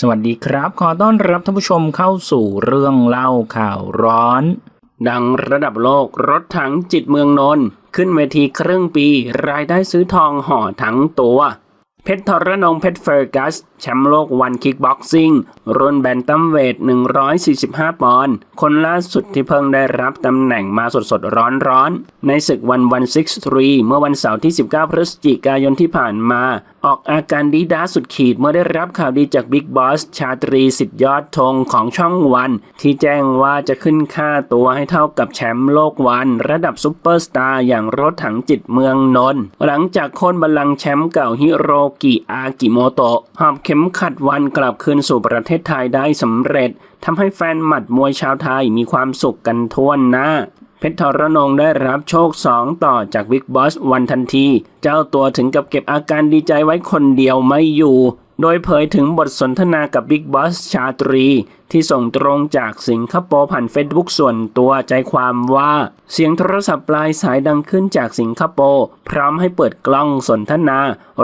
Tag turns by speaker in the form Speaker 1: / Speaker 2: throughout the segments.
Speaker 1: สวัสดีครับ ขอต้อนรับท่านผู้ชมเข้าสู่เรื่องเล่าข่าวร้อน ดังระดับโลกรถถังจิตเมืองนนท์ขึ้นเวทีครึ่งปี รายได้ซื้อทองห่อทั้งตัว เพชรทรนงเพชรเฟอร์กัส แชมป์โลกวันคิกบ็อกซิ่ง รุ่นแบนตัมเวท 145 ปอนด์ คนล่าสุดที่เพิ่งได้รับตำแหน่งมาสดๆ ร้อนๆ ในศึกวันวันซิก3เมื่อวันเสาร์ที่ 19 พฤศจิกายนที่ผ่านมา ออกอาการดีด้าสุดขีดเมื่อได้รับข่าวดีจากบิ๊กบอส ชาตรีสิทธิยอดธงของช่องวัน ที่แจ้งว่าจะขึ้นค่าตัวให้เท่ากับแชมป์โลกวัน ระดับซุปเปอร์สตาร์อย่างรถถังจิตเมืองนนท์หลังจากโค่นบัลลังก์แชมป์เก่าฮิโรกิอากิโมโตะหอบเข็มขัดวันกลับคืนสู่ประเทศไทยได้สำเร็จทำให้แฟนหมัดมวยชาวไทยมีความสุขกันทั่วหน้าเพชรทรนงได้รับโชค 2 ต่อจากวิกบอสวันทันที เจ้าตัวถึงกับเก็บอาการดีใจไว้คนเดียวไม่อยู่ โดยเผยถึงบทสนทนากับบิ๊กบอสชาตรี ที่ส่งตรงจากสิงคโปร์ผ่านเฟซบุ๊กส่วนตัวใจความว่า เสียงโทรศัพท์ปลายสายดังขึ้นจากสิงคโปร์พร้อมให้เปิดกล้องสนทนา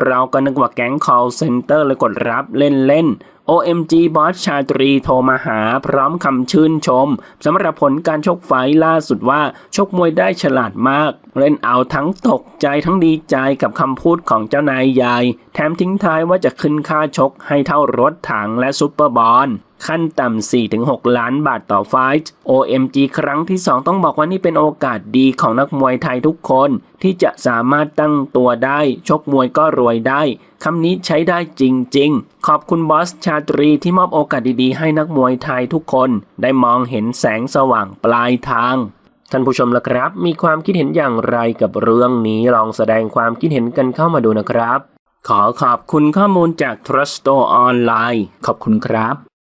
Speaker 1: เราก็นึกว่าแก๊ง call center เลยกดรับเล่นๆ OMG บอสชาตรีโทรมาหาพร้อมคำชื่นชมสำหรับผลการชกไฟล่าสุดว่าชกมวยได้ฉลาดมาก เล่นเอาทั้งตกใจทั้งดีใจกับคำพูดของเจ้านายใหญ่ แถมทิ้งท้ายว่าจะขึ้นค่าชกให้เท่ารถถังและซุปเปอร์บอล ขั้นต่ำ 4-6 ล้านบาทต่อไฟท์ OMG ครั้งที่ 2 ต้องบอกว่านี่เป็นโอกาสดีของนักมวยไทยทุกคน ที่จะสามารถตั้งตัวได้ ชกมวยก็รวยได้ คำนี้ใช้ได้จริง ๆ ขอบคุณบอสชาตรีที่มอบโอกาสดีๆ ให้นักมวยไทยทุกคน ได้มองเห็นแสงสว่างปลายทางท่านผู้ชมละครับ มีความคิดเห็นอย่างไรกับเรื่องนี้ลองแสดงความคิดเห็นกันเข้ามาดูนะครับ ขอขอบคุณข้อมูลจาก Trusto Online ขอบคุณครับ